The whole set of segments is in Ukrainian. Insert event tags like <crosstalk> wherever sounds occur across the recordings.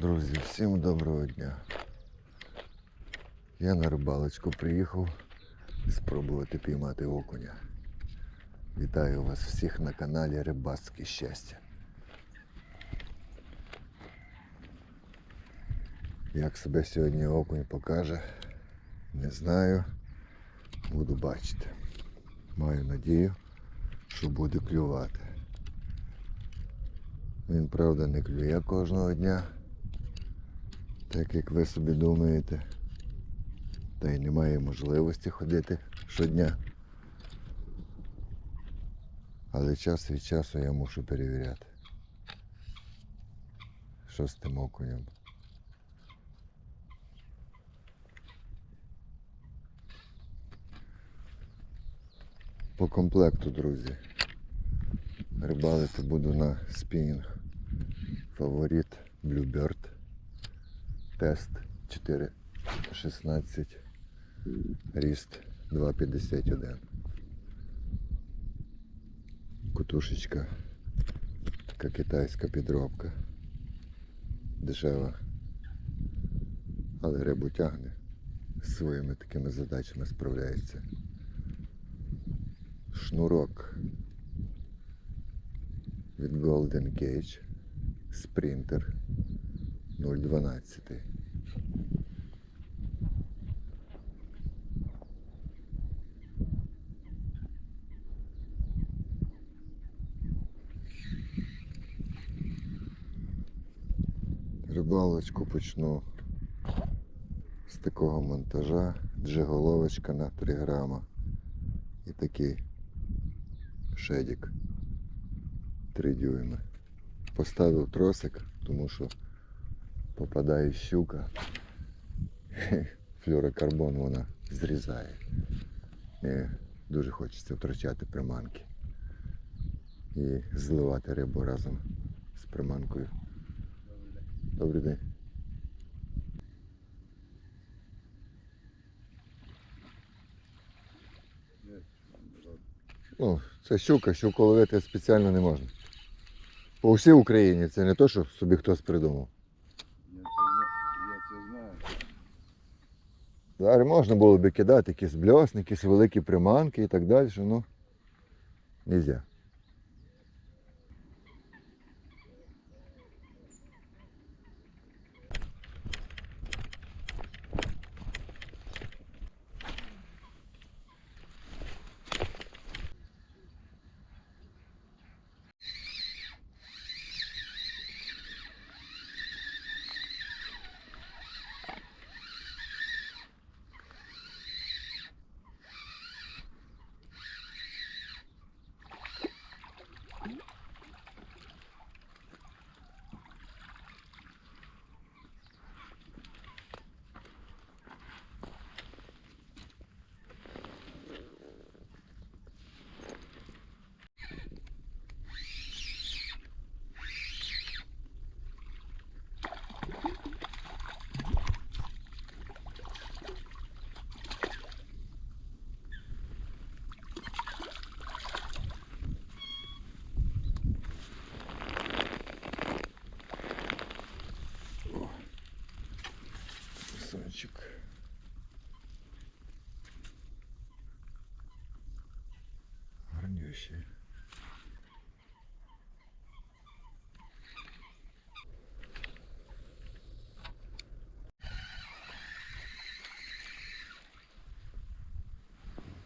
Друзі, всім доброго дня. Я на рибалочку приїхав спробувати піймати окуня. Вітаю вас всіх на каналі Рибацьке щастя. Як себе сьогодні окунь покаже, не знаю. Буду бачити. Маю надію, що буде клювати. Він, правда, не клює кожного дня, так як ви собі думаєте. Та й немає можливості ходити щодня. Але час від часу я мушу перевіряти. Що з тим окунем. По комплекту, друзі. Рибалити буду на спінінг. Фаворит Bluebird. Тест 4.16. Ріст 2.51. Кутушечка. Така китайська підробка. Дешева. Але рибу тягне. З своїми такими задачами справляється. Шнурок від Golden Cage Sprinter 012. Рибалочку почну з такого монтажа, джеголовочка на 3 грама і такий шедік 3 дюйми. Поставив тросик, тому що попадає щука. <laughs> Флюрокарбон вона зрізає. І дуже хочеться втрачати приманки. І зливати рибу разом з приманкою. Добрий день. Ну, це щука, щуку ловити спеціально не можна. По всій Україні це не то, що собі хтось придумав. Зараз можна було би кидати якісь бльосни, якісь великі приманки і так далі, ну нельзя. Гарнющий.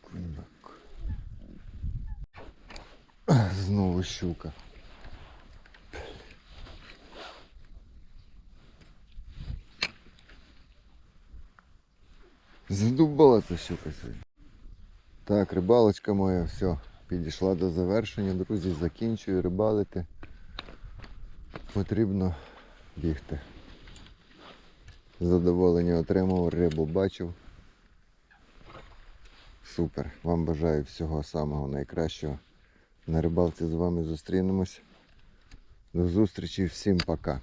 Куньок. Знову щука. Задубала ця щука сьогодні. Так, рибалочка моя, все, підійшла до завершення, друзі, закінчую рибалити. Потрібно бігти. Задоволення отримав, рибу бачив. Супер. Вам бажаю всього самого найкращого. На рибалці з вами зустрінемось. До зустрічі, всім пока.